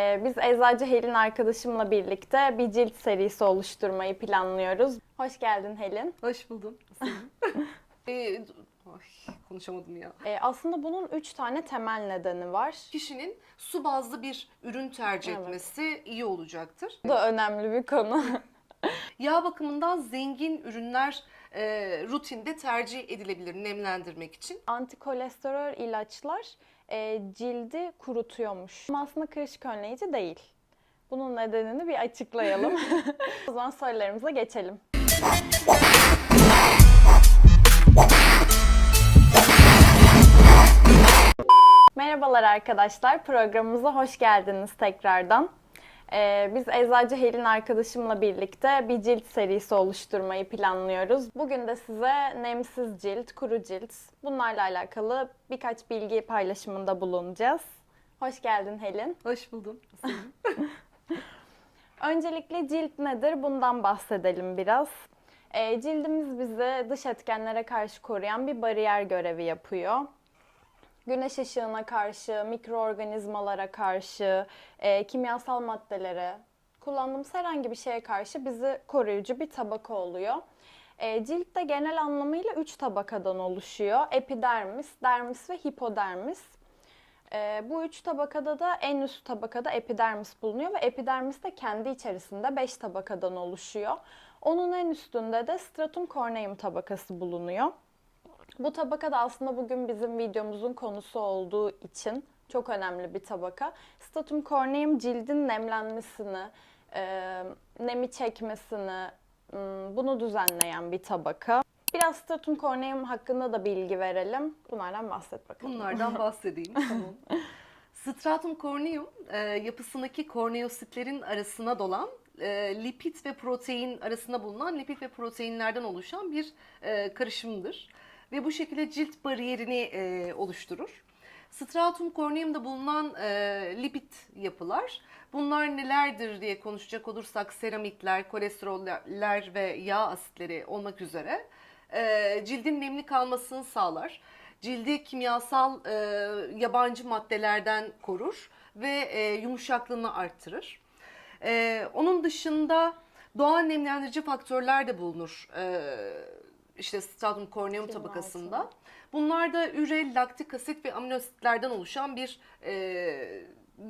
Ee, Biz Eczacı Helin arkadaşımla birlikte bir cilt serisi oluşturmayı planlıyoruz. Hoş geldin Helin. Hoş buldum. ee, ay, konuşamadım ya. Ee, Aslında bunun üç tane temel nedeni var. Kişinin su bazlı bir ürün tercih Evet. etmesi iyi olacaktır. Bu da önemli bir konu. Yağ bakımından zengin ürünler e, rutinde tercih edilebilir nemlendirmek için. Antikolesterol ilaçlar e, cildi kurutuyormuş. Ama aslında kırışık önleyici değil. Bunun nedenini bir açıklayalım. o zaman sorularımıza geçelim. Merhabalar arkadaşlar, programımıza hoş geldiniz tekrardan. Ee, biz Eczacı Helin arkadaşımla birlikte bir cilt serisi oluşturmayı planlıyoruz. Bugün de size nemsiz cilt, kuru cilt bunlarla alakalı birkaç bilgi paylaşımında bulunacağız. Hoş geldin Helin. Hoş buldum. Öncelikle cilt nedir? Bundan bahsedelim biraz. Ee, cildimiz bizi dış etkenlere karşı koruyan bir bariyer görevi yapıyor. Güneş ışığına karşı, mikroorganizmalara karşı, e, kimyasal maddelere, kullandığımız herhangi bir şeye karşı bizi koruyucu bir tabaka oluyor. E, cilt de genel anlamıyla üç tabakadan oluşuyor. Epidermis, dermis ve hipodermis. Ee, bu üç tabakada da en üst tabakada epidermis bulunuyor ve epidermis de kendi içerisinde 5 tabakadan oluşuyor. Onun en üstünde de stratum corneum tabakası bulunuyor. Bu tabaka da aslında bugün bizim videomuzun konusu olduğu için çok önemli bir tabaka. Stratum corneum cildin nemlenmesini, e, nemi çekmesini, m, bunu düzenleyen bir tabaka. Biraz stratum corneum hakkında da bilgi verelim. Bunlardan bahset bakalım. Bunlardan bahsedeyim. tamam. Stratum corneum e, yapısındaki korneositlerin arasına dolan e, lipid ve protein arasında bulunan lipid ve proteinlerden oluşan bir e, karışımdır. Ve bu şekilde cilt bariyerini e, oluşturur. Stratum corneum'da bulunan e, lipid yapılar bunlar nelerdir diye konuşacak olursak seramikler, kolesteroller ve yağ asitleri olmak üzere e, cildin nemli kalmasını sağlar. Cildi kimyasal e, yabancı maddelerden korur ve e, yumuşaklığını arttırır. E, onun dışında doğal nemlendirici faktörler de bulunur. E, işte stratum corneum Film tabakasında. altında. Bunlar da üre, laktik asit ve amino asitlerden oluşan bir e,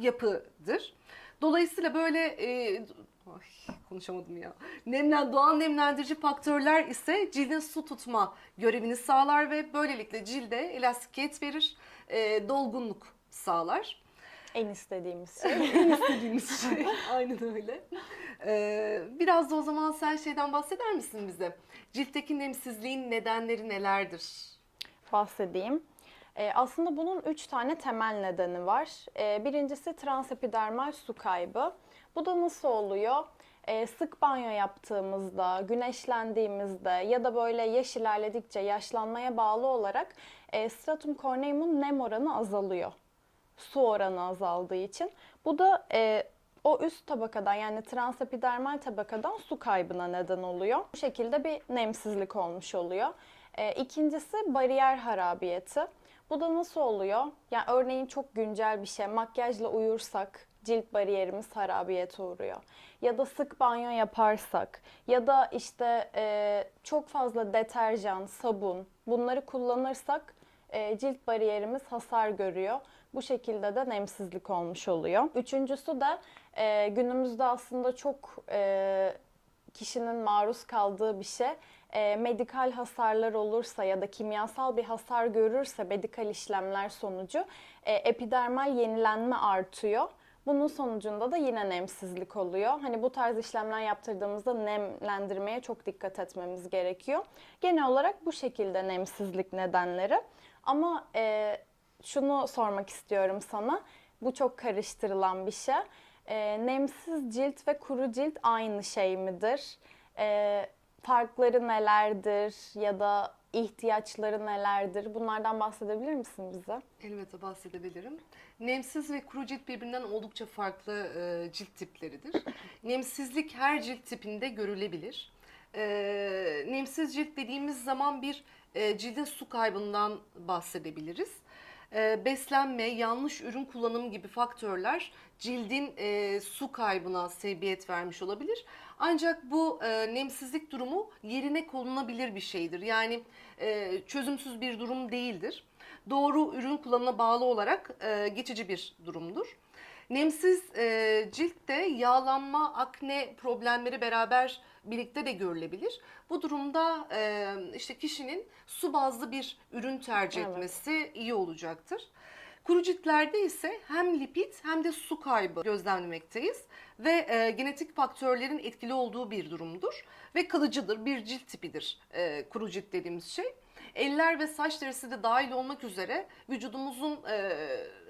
yapıdır. Dolayısıyla böyle e, ay, konuşamadım ya. Nemlen doğal nemlendirici faktörler ise cildin su tutma görevini sağlar ve böylelikle cilde elastikiyet verir, e, dolgunluk sağlar. En istediğimiz şey. en istediğimiz şey. Aynen öyle. Ee, biraz da o zaman sen şeyden bahseder misin bize? Ciltteki nemsizliğin nedenleri nelerdir? bahsedeyim. Ee, aslında bunun üç tane temel nedeni var. Ee, birincisi transepidermal su kaybı. Bu da nasıl oluyor? Ee, sık banyo yaptığımızda, güneşlendiğimizde ya da böyle yaş ilerledikçe yaşlanmaya bağlı olarak e, stratum corneum'un nem oranı azalıyor. Su oranı azaldığı için. Bu da e, o üst tabakadan yani transepidermal tabakadan su kaybına neden oluyor. Bu şekilde bir nemsizlik olmuş oluyor. E, ikincisi bariyer harabiyeti. Bu da nasıl oluyor? Yani örneğin çok güncel bir şey. Makyajla uyursak cilt bariyerimiz harabiyete uğruyor. Ya da sık banyo yaparsak ya da işte e, çok fazla deterjan, sabun bunları kullanırsak e, cilt bariyerimiz hasar görüyor. Bu şekilde de nemsizlik olmuş oluyor. Üçüncüsü de e, günümüzde aslında çok e, kişinin maruz kaldığı bir şey. E, medikal hasarlar olursa ya da kimyasal bir hasar görürse medikal işlemler sonucu e, epidermal yenilenme artıyor. Bunun sonucunda da yine nemsizlik oluyor. Hani bu tarz işlemler yaptırdığımızda nemlendirmeye çok dikkat etmemiz gerekiyor. Genel olarak bu şekilde nemsizlik nedenleri. Ama e, şunu sormak istiyorum sana. Bu çok karıştırılan bir şey. E, nemsiz cilt ve kuru cilt aynı şey midir? E, farkları nelerdir ya da ihtiyaçları nelerdir? Bunlardan bahsedebilir misin bize? Elbette bahsedebilirim. Nemsiz ve kuru cilt birbirinden oldukça farklı e, cilt tipleridir. Nemsizlik her cilt tipinde görülebilir. E, nemsiz cilt dediğimiz zaman bir e, cildin su kaybından bahsedebiliriz. E, beslenme, yanlış ürün kullanımı gibi faktörler cildin e, su kaybına sebebiyet vermiş olabilir. Ancak bu e, nemsizlik durumu yerine konulabilir bir şeydir. Yani e, çözümsüz bir durum değildir. Doğru ürün kullanımına bağlı olarak e, geçici bir durumdur. Nemsiz e, ciltte yağlanma, akne problemleri beraber birlikte de görülebilir. Bu durumda e, işte kişinin su bazlı bir ürün tercih Evet. etmesi iyi olacaktır. Kuru ciltlerde ise hem lipid hem de su kaybı gözlemlemekteyiz ve e, genetik faktörlerin etkili olduğu bir durumdur ve kalıcıdır, bir cilt tipidir e, kuru cilt dediğimiz şey. Eller ve saç derisi de dahil olmak üzere vücudumuzun e,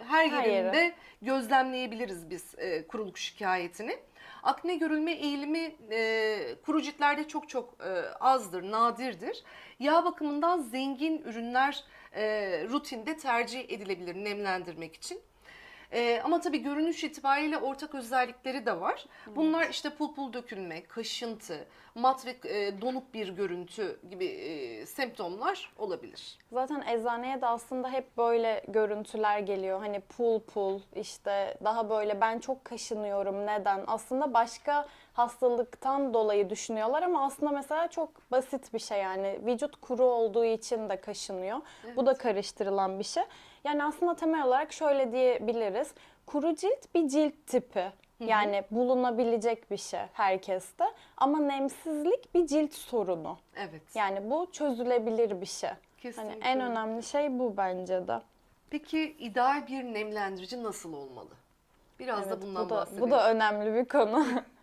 her Her yerinde gözlemleyebiliriz biz e, kuruluk şikayetini. Akne görülme eğilimi e, kuru ciltlerde çok çok e, azdır, nadirdir. Yağ bakımından zengin ürünler e, rutinde tercih edilebilir nemlendirmek için. E, ama tabii görünüş itibariyle ortak özellikleri de var. Bunlar işte pul pul dökülme, kaşıntı, mat ve e, donuk bir görüntü gibi e, semptomlar olabilir. Zaten eczaneye de aslında hep böyle görüntüler geliyor. Hani pul pul işte daha böyle ben çok kaşınıyorum neden? Aslında başka hastalıktan dolayı düşünüyorlar ama aslında mesela çok basit bir şey yani. Vücut kuru olduğu için de kaşınıyor. Bu da karıştırılan bir şey. Yani aslında temel olarak şöyle diyebiliriz. Kuru cilt bir cilt tipi. Yani bulunabilecek bir şey herkeste. Ama nemsizlik bir cilt sorunu. Evet. Yani bu çözülebilir bir şey. Kesinlikle. Hani en önemli şey bu bence de. Peki ideal bir nemlendirici nasıl olmalı? Biraz da Evet, bundan bu da, bahsedelim. bu da önemli bir konu.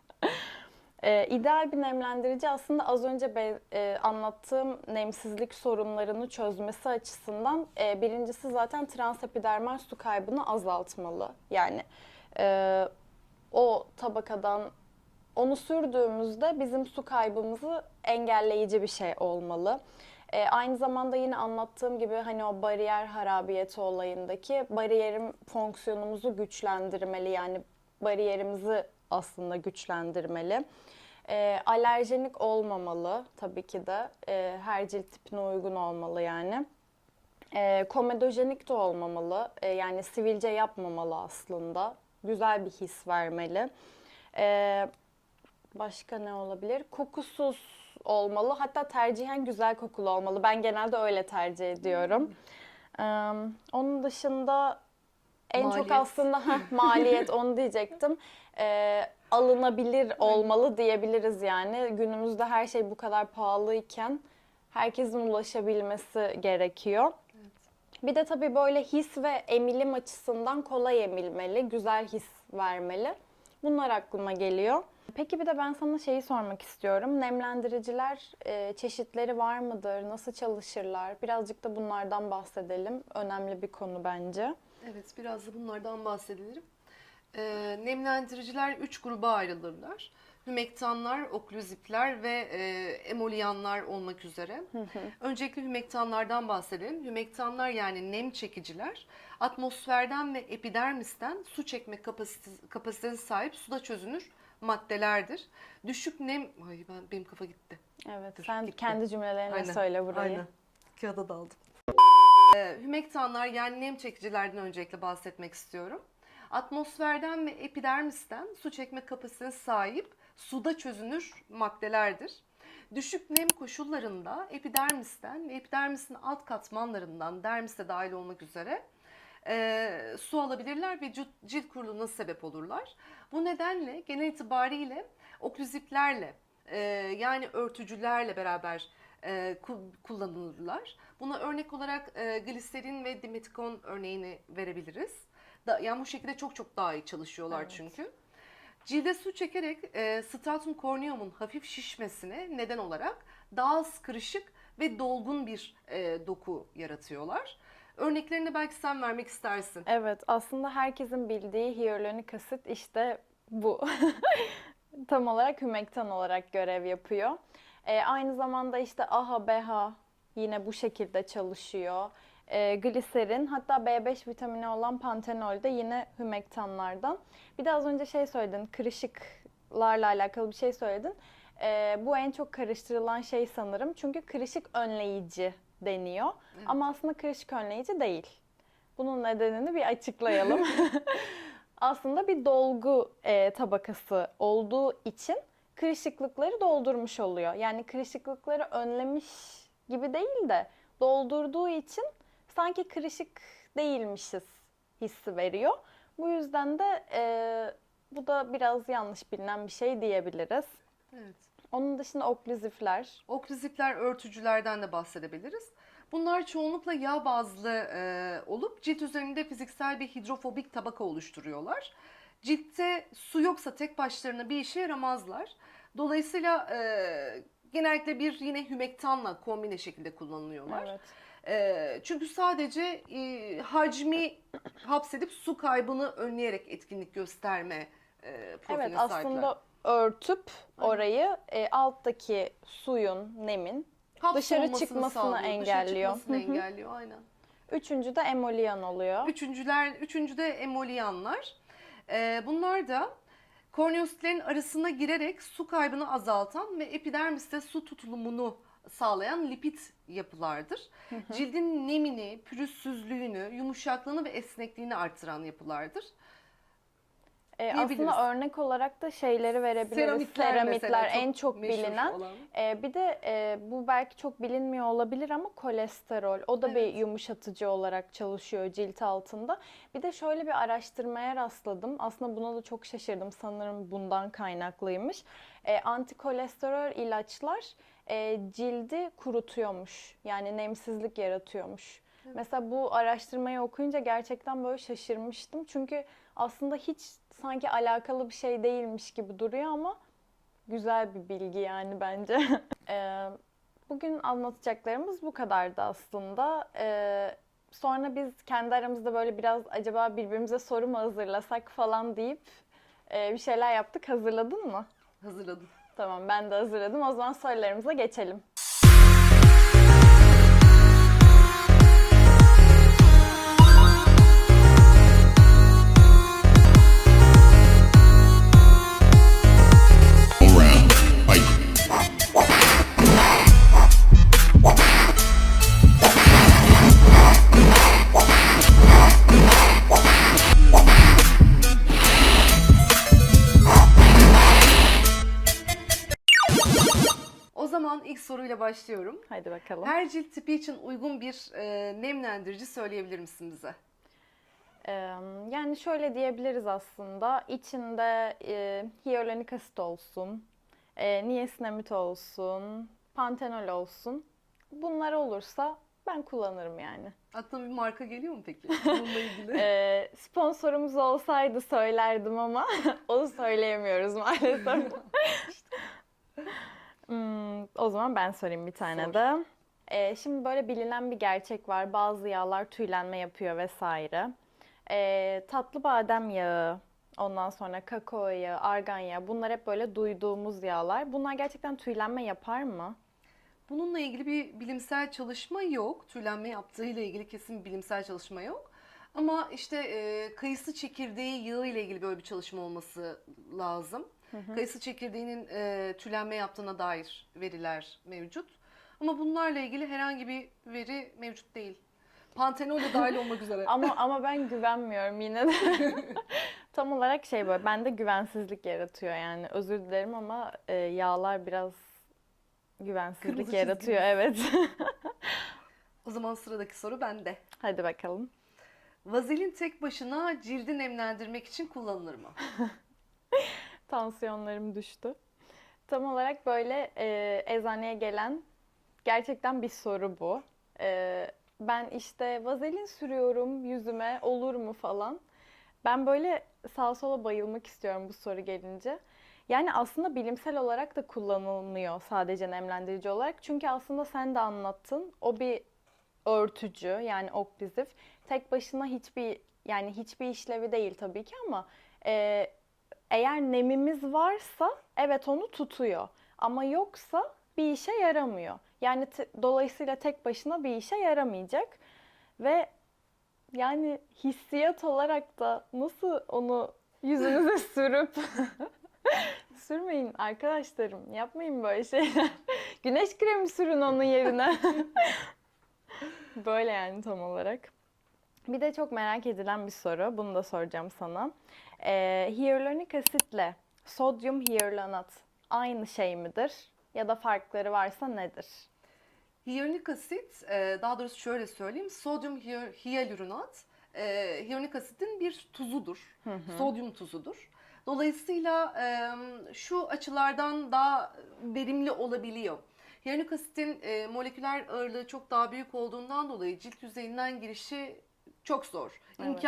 Ee, ideal bir nemlendirici aslında az önce be- e, anlattığım nemsizlik sorunlarını çözmesi açısından e, birincisi zaten transepidermal su kaybını azaltmalı. Yani e, o tabakadan onu sürdüğümüzde bizim su kaybımızı engelleyici bir şey olmalı. E, aynı zamanda yine anlattığım gibi hani o bariyer harabiyeti olayındaki bariyerim fonksiyonumuzu güçlendirmeli. Yani bariyerimizi aslında güçlendirmeli. E, alerjenik olmamalı tabii ki de. E, her cilt tipine uygun olmalı yani. E, komedojenik de olmamalı. E, yani sivilce yapmamalı aslında. Güzel bir his vermeli. E, başka ne olabilir? Kokusuz olmalı. Hatta tercihen güzel kokulu olmalı. Ben genelde öyle tercih ediyorum. E, onun dışında en çok Maliyet. aslında heh, maliyet onu diyecektim. E, alınabilir olmalı diyebiliriz yani. Günümüzde her şey bu kadar pahalıyken herkesin ulaşabilmesi gerekiyor. Bir de tabii böyle his ve emilim açısından kolay emilmeli, güzel his vermeli. Bunlar aklıma geliyor. Peki bir de ben sana şeyi sormak istiyorum. Nemlendiriciler e, çeşitleri var mıdır? Nasıl çalışırlar? Birazcık da bunlardan bahsedelim. Önemli bir konu bence. Evet, biraz da bunlardan bahsedelim. Ee, nemlendiriciler üç gruba ayrılırlar. Hümektanlar, oklüzipler ve e, emoliyanlar olmak üzere. Öncelikle hümektanlardan bahsedelim. Hümektanlar yani nem çekiciler atmosferden ve epidermisten su çekme kapasitesi, kapasitesi sahip suda çözünür maddelerdir. Düşük nem... Ay ben benim kafa gitti. Evet, Dur, sen gitti. kendi cümlelerine Aynen, söyle burayı. Aynen. Kağıda daldım. Ee, hümektanlar yani nem çekicilerden öncelikle bahsetmek istiyorum. Atmosferden ve epidermisten su çekme kapasitesine sahip suda çözünür maddelerdir. Düşük nem koşullarında epidermisten ve epidermisin alt katmanlarından dermis de dahil olmak üzere e, su alabilirler ve cilt, cilt kuruluğuna sebep olurlar. Bu nedenle genel itibariyle oklüziplerle e, yani örtücülerle beraber e, ku- kullanılırlar. Buna örnek olarak e, gliserin ve dimetikon örneğini verebiliriz. Da, yani bu şekilde çok çok daha iyi çalışıyorlar Evet. çünkü. Cilde su çekerek e, stratum corneum'un hafif şişmesine neden olarak daha az kırışık ve dolgun bir e, doku yaratıyorlar. Örneklerini belki sen vermek istersin. Evet, aslında herkesin bildiği hyaluronik asit işte bu. Tam olarak hümektan olarak görev yapıyor. Ee, aynı zamanda işte AHA, BHA yine bu şekilde çalışıyor. Ee, gliserin hatta B5 vitamini olan pantenol de yine hümektanlardan. Bir de az önce şey söyledin, kırışıklarla alakalı bir şey söyledin. Ee, bu en çok karıştırılan şey sanırım. Çünkü kırışık önleyici deniyor. Evet. Ama aslında kırışık önleyici değil. Bunun nedenini bir açıklayalım. Aslında bir dolgu e, tabakası olduğu için kırışıklıkları doldurmuş oluyor. Yani kırışıklıkları önlemiş gibi değil de doldurduğu için sanki kırışık değilmişiz hissi veriyor. Bu yüzden de e, bu da biraz yanlış bilinen bir şey diyebiliriz. Evet. Onun dışında oklüzifler. Oklüzifler, örtücülerden de bahsedebiliriz. Bunlar çoğunlukla yağ bazlı e, olup cilt üzerinde fiziksel bir hidrofobik tabaka oluşturuyorlar. Ciltte su yoksa tek başlarına bir işe yaramazlar. Dolayısıyla e, genellikle bir yine hümektanla kombine şekilde kullanılıyorlar. Evet. E, çünkü sadece e, hacmi hapsedip su kaybını önleyerek etkinlik gösterme e, profiline Evet sahipler. aslında örtüp orayı e, alttaki suyun, nemin. dışarı Hapsolmasını çıkmasını sağlıyor, dışarı engelliyor. çıkmasını Hı hı. engelliyor aynen. Üçüncü de emoliyan oluyor. Üçüncüler, üçüncü de emoliyanlar. Ee, bunlar da korneositlerin arasına girerek su kaybını azaltan ve epidermiste su tutulumunu sağlayan lipid yapılardır. Cildin nemini, pürüzsüzlüğünü, yumuşaklığını ve esnekliğini artıran yapılardır. E, aslında örnek olarak da şeyleri verebiliriz. Seramitler, Seramitler mesela en çok bilinen. olan. E, bir de e, bu belki çok bilinmiyor olabilir ama kolesterol. O da bir Evet. yumuşatıcı olarak çalışıyor cilt altında. Bir de şöyle bir araştırmaya rastladım. Aslında buna da çok şaşırdım. Sanırım bundan kaynaklıymış. E, antikolesterol ilaçlar e, cildi kurutuyormuş. Yani nemsizlik yaratıyormuş. Mesela bu araştırmayı okuyunca gerçekten böyle şaşırmıştım. Çünkü aslında hiç sanki alakalı bir şey değilmiş gibi duruyor ama güzel bir bilgi yani bence. Ee, Bugün anlatacaklarımız bu kadardı aslında. Ee, Sonra biz kendi aramızda böyle biraz acaba birbirimize soru mu hazırlasak falan deyip e, bir şeyler yaptık. Hazırladın mı? Hazırladım. Tamam ben de hazırladım. O zaman sorularımıza geçelim. Soruyla başlıyorum. Hadi bakalım. Her cilt tipi için uygun bir e, nemlendirici söyleyebilir misin bize? Ee, Yani şöyle diyebiliriz aslında. İçinde e, hyaluronik asit olsun, e, niasinamid olsun, pantenol olsun. Bunlar olursa ben kullanırım yani. Aklına bir marka geliyor mu peki bununla ilgili? Ee, sponsorumuz olsaydı söylerdim ama onu söyleyemiyoruz maalesef. Hmm, o zaman ben sorayım bir tane Sor. de. Ee, şimdi böyle bilinen bir gerçek var. Bazı yağlar tüylenme yapıyor vesaire. Ee, tatlı badem yağı, ondan sonra kakao yağı, argan yağı bunlar hep böyle duyduğumuz yağlar. Bunlar gerçekten tüylenme yapar mı? Bununla ilgili bir bilimsel çalışma yok. Tüylenme yaptığıyla ilgili kesin bir bilimsel çalışma yok. Ama işte e, kayısı çekirdeği yağı ile ilgili böyle bir çalışma olması lazım. Kayısı çekirdeğinin e, tüylenme yaptığına dair veriler mevcut. Ama bunlarla ilgili herhangi bir veri mevcut değil. Pantenol de dahil olmak üzere. Ama ama ben güvenmiyorum yine de. Tam olarak şey böyle bende güvensizlik yaratıyor yani. Özür dilerim ama e, yağlar biraz güvensizlik Kırmızı yaratıyor evet. O zaman sıradaki soru bende. Hadi bakalım. Vazelin tek başına cildi nemlendirmek için kullanılır mı? Tansiyonlarım düştü. Tam olarak böyle e, eczaneye gelen gerçekten bir soru bu. E, ben işte vazelin sürüyorum yüzüme olur mu falan. Ben böyle sağa sola bayılmak istiyorum bu soru gelince. Yani aslında bilimsel olarak da kullanılmıyor sadece nemlendirici olarak. Çünkü aslında sen de anlattın. O bir örtücü yani oklüzif. Tek başına hiçbir yani hiçbir işlevi değil tabii ki ama e, eğer nemimiz varsa evet onu tutuyor. Ama yoksa bir işe yaramıyor. Yani dolayısıyla tek başına bir işe yaramayacak. Ve yani hissiyat olarak da nasıl onu yüzünüze sürüp sürmeyin arkadaşlarım. Yapmayın böyle şeyler. Güneş kremi sürün onun yerine. böyle yani tam olarak. Bir de çok merak edilen bir soru. Bunu da soracağım sana. Ee, hyaluronik asitle sodyum hyaluronat aynı şey midir? Ya da farkları varsa nedir? Hyaluronik asit, e, daha doğrusu şöyle söyleyeyim, sodyum hy- hyaluronat, e, hyaluronik asitin bir tuzudur, sodyum tuzudur. Dolayısıyla e, şu açılardan daha verimli olabiliyor. Hyaluronik asitin e, moleküler ağırlığı çok daha büyük olduğundan dolayı cilt yüzeyinden girişi çok zor, Evet.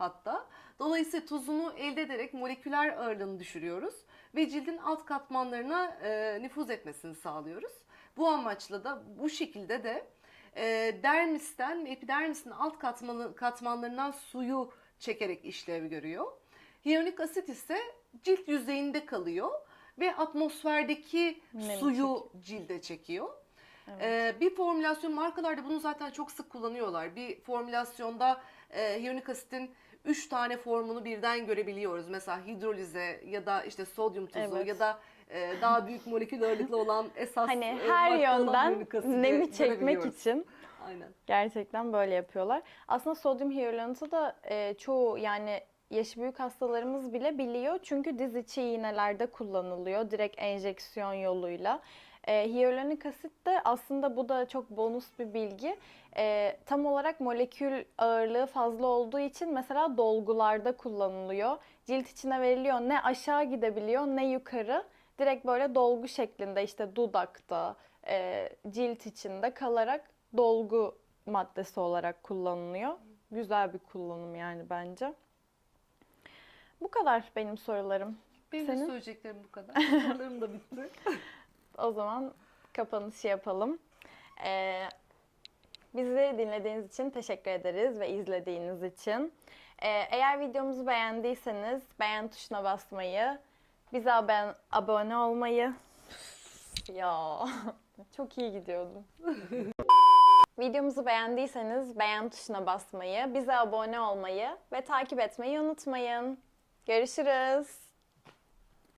Hatta. Dolayısıyla tuzunu elde ederek moleküler ağırlığını düşürüyoruz ve cildin alt katmanlarına e, nüfuz etmesini sağlıyoruz. Bu amaçla da bu şekilde de e, dermisten, epidermisin alt katmanı, katmanlarından suyu çekerek işlev görüyor. Hyaluronik asit ise cilt yüzeyinde kalıyor ve atmosferdeki Nemi suyu cilde çekiyor. Ee, bir formülasyon markalarda bunu zaten çok sık kullanıyorlar. Bir formülasyonda e, hyaluronik asitin 3 tane formunu birden görebiliyoruz. Mesela hidrolize ya da işte sodyum tuzu Evet. ya da e, daha büyük molekül ağırlıklı olan esas Hani e, her yönden nemi çekmek için Aynen. gerçekten böyle yapıyorlar. Aslında sodyum hyaluronatı da e, çoğu yani yaşı büyük hastalarımız bile biliyor. Çünkü diz içi iğnelerde kullanılıyor direkt enjeksiyon yoluyla. E, hyaluronik asit de aslında bu da çok bonus bir bilgi. E, tam olarak molekül ağırlığı fazla olduğu için mesela dolgularda kullanılıyor. Cilt içine veriliyor ne aşağı gidebiliyor ne yukarı. Direkt böyle dolgu şeklinde işte dudakta, e, cilt içinde kalarak dolgu maddesi olarak kullanılıyor. Güzel bir kullanım yani bence. Bu kadar benim sorularım. Benim Senin? söyleyeceklerim bu kadar. Sorularım da bitti. O zaman kapanışı yapalım. Ee, bizi dinlediğiniz için teşekkür ederiz ve izlediğiniz için. Ee, eğer videomuzu beğendiyseniz beğen tuşuna basmayı, bize abone, abone olmayı... ya çok iyi gidiyordum. Videomuzu beğendiyseniz beğen tuşuna basmayı, bize abone olmayı ve takip etmeyi unutmayın. Görüşürüz.